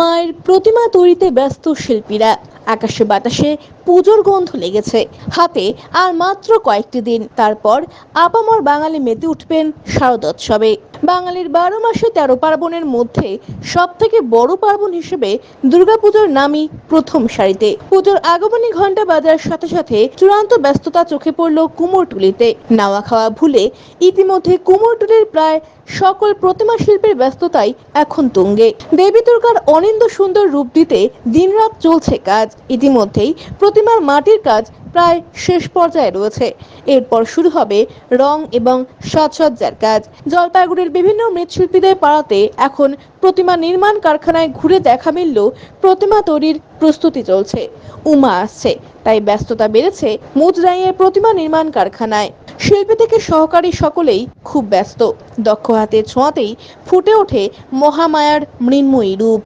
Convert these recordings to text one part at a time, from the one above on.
মায়ের প্রতিমা তৈরিতে ব্যস্ত শিল্পীরা। আকাশে বাতাসে পুজোর গন্ধ লেগেছে। হাতে আর মাত্র কয়েকটি দিন। তারপর আপামর বাঙালি মেতে উঠবেন শারদোৎসবে। বাঙালির বারো মাসে তেরো পার্বণের মধ্যে সব থেকে বড় পার্বণ হিসেবে দুর্গাপুজোর নামই প্রথম সারিতে। পুজোর আগমনী ঘণ্টা বাজার সাথে সাথে চূড়ান্ত ব্যস্ততা চোখে পড়ল কুমোরটুলিতে নাওয়া খাওয়া ভুলে ইতিমধ্যে কুমোরটুলির প্রায় সকল প্রতিমা শিল্পের ব্যস্ততাই এখন তুঙ্গে। দেবী দুর্গার অনিন্দ সুন্দর রূপ দিতে দিনরাত চলছে কাজ। ইতিমধ্যেই প্রতিমার মাটির কাজ প্রায় শেষ পর্যায়ে রয়েছে। এরপর শুরু হবে রং এবং সাজসজ্জার কাজ। জলপাইগুড়ির বিভিন্ন মৃৎশিল্পীদের পাড়াতে এখন প্রতিমা নির্মাণ কারখানায় ঘুরে দেখা মিলল প্রতিমা তৈরির প্রস্তুতি চলছে। উমা আসছে, তাই ব্যস্ততা বেড়েছে মুজরাইয়ের প্রতিমা নির্মাণ কারখানায়। শিল্পী থেকে সহকারী সকলেই খুব ব্যস্ত। দক্ষ হাতের ছোঁয়াতেই ফুটে ওঠে মহামায়ার মৃন্ময়ী রূপ।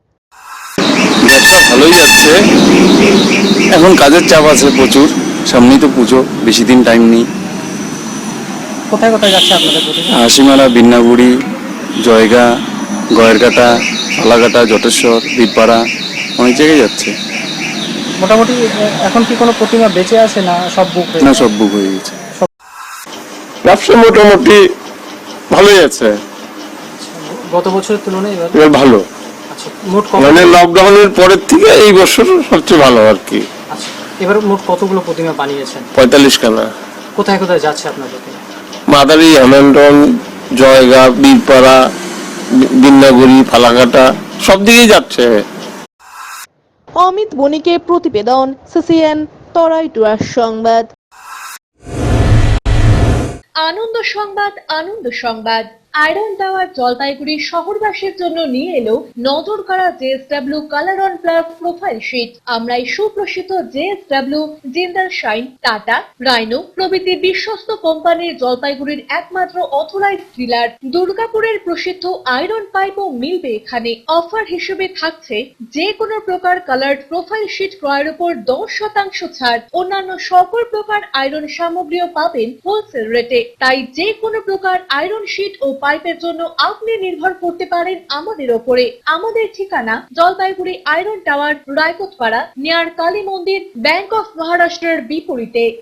ভালোই যাচ্ছে। এখন কাজের চাপ আছে প্রচুর। সামনেই তো পুজো বেশি দিন টাইম নেই। কোথায় কোথায় যাচ্ছে আপনাদের হাসিমালা বিন্নাগুড়ি জয়গা গয়েরকাটা ফালাকাটা জটেশ্বর বীরপাড়া অনেক জায়গায় যাচ্ছে। মোটামুটি এখন কি কোনো প্রতিমা বেঁচে আছে না সব বুক হয়ে না সব বুক হয়ে গেছে। ব্যবসা মোটামুটি ভালোই আছে। গত বছরের তুলনায় এবার এবার ভালো। আচ্ছা মোট কত? মানে লকডাউনের পরের থেকে এই বছর সবচেয়ে ভালো আর কি। আচ্ছা। এবার মোট কতগুলো প্রতিমা বানিয়েছেন? পঁয়তাল্লিশ খানা। কোথায় কোথায় যাচ্ছে আপনার প্রতিমা মাদারি হেমেন্টন জয়গা বীরপাড়া বিন্নাগুড়ি ফালাকাটা সব দিকেই যাচ্ছে। অমিত বণিকের প্রতিবেদন সিসিএন তরাই টুয়ার সংবাদ। আনন্দ সংবাদ আনন্দ সংবাদ। আয়রন টাওয়ার জলপাইগুড়ি শহরবাসীর জন্য নিয়ে এলো নজর কাড়া J S W colour on plus profile sheet. আমরা এই সুপ্রসিদ্ধ J S W Jindal shine, Tata, Rhino প্রভৃতি বিশ্বস্ত কোম্পানির জলপাইগুড়ির একমাত্র অথরাইজ ডিলার। দুর্গাপুরের প্রসিদ্ধ আয়রন পাইপও মিলবে এখানে। অফার হিসেবে থাকছে যে কোনো প্রকার কালার্ড প্রোফাইল শিট ক্রয়ের উপর দশ শতাংশ ছাড়। অন্যান্য সকল প্রকার আয়রন সামগ্রীও পাবেন হোলসেল রেটে। তাই যে কোনো প্রকার আয়রন শিট ও পাইপের জন্য আপনি নির্ভর করতে পারেন আমাদের ওপরে। আমাদের ঠিকানা Jalpaiguri iron tower Raikotpara near Kali মন্দির, ব্যাংক অফ মহারাষ্ট্রের বিপরীতে।